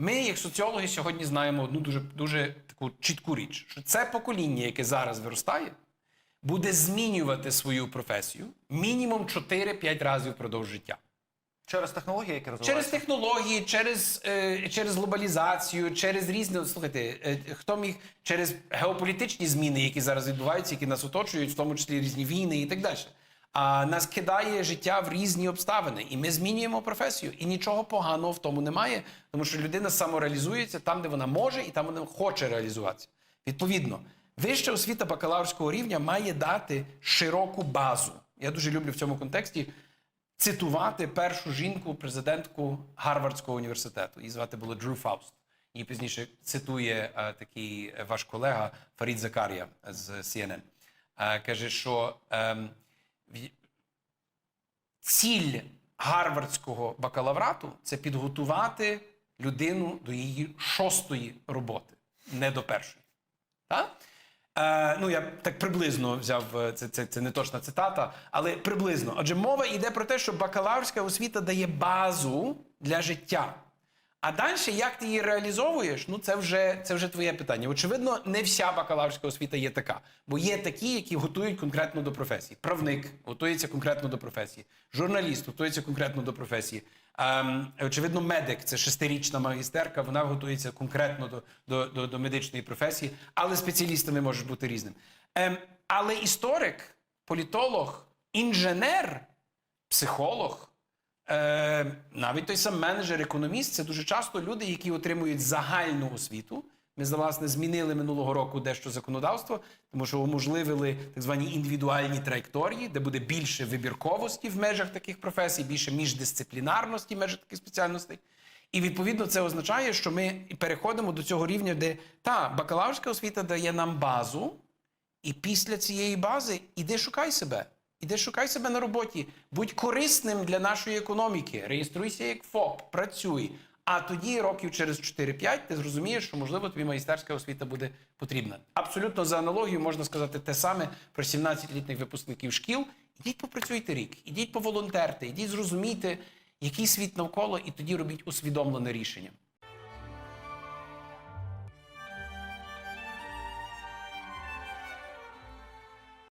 Ми, як соціологи, сьогодні знаємо одну дуже, дуже таку чітку річ, що це покоління, яке зараз виростає, буде змінювати свою професію мінімум 4-5 разів впродовж життя. Через технології, які Через технології, через, е, через глобалізацію, через різні слухайте, е, хто міг через геополітичні зміни, які зараз відбуваються, які нас оточують, в тому числі різні війни і так далі. А нас кидає життя в різні обставини, і ми змінюємо професію. І нічого поганого в тому немає, тому що людина самореалізується там, де вона може, і там вона хоче реалізуватися. Відповідно, вища освіта бакалаврського рівня має дати широку базу. Я дуже люблю в цьому контексті цитувати першу жінку, президентку Гарвардського університету. Її звати було Джру Фауст. Її пізніше цитує е, такий е, ваш колега Фарід Закарія з CNN. Е, каже, що ем, ціль гарвардського бакалаврату це підготувати людину до її шостої роботи, не до першої. Так? Е, ну, я так приблизно взяв е, це, це, це не точна цитата, але приблизно. Отже, мова йде про те, що бакалаврська освіта дає базу для життя. А далі, як ти її реалізовуєш, ну це вже, це вже твоє питання. Очевидно, не вся бакалаврська освіта є така, бо є такі, які готують конкретно до професії. Правник готується конкретно до професії, журналіст готується конкретно до професії. Ем, очевидно, медик це шестирічна магістерка, вона готується конкретно до, до, до, до медичної професії, але спеціалістами може бути різним. Ем, але історик, політолог, інженер, психолог. Е, навіть той сам менеджер, економіст це дуже часто люди, які отримують загальну освіту. Ми власне змінили минулого року дещо законодавство, тому що уможливили так звані індивідуальні траєкторії, де буде більше вибірковості в межах таких професій, більше міждисциплінарності в межах таких спеціальностей. І відповідно це означає, що ми переходимо до цього рівня, де та бакалаврська освіта дає нам базу, і після цієї бази іди шукай себе. Іди шукай себе на роботі. Будь корисним для нашої економіки. Реєструйся як ФОП, працюй. А тоді, років через 4-5, ти зрозумієш, що можливо тобі майстерська освіта буде потрібна. Абсолютно за аналогією можна сказати те саме про 17-літніх випускників шкіл. Ідіть попрацюйте рік, ідіть поволонтерте, ідіть зрозумійте, який світ навколо, і тоді робіть усвідомлене рішення.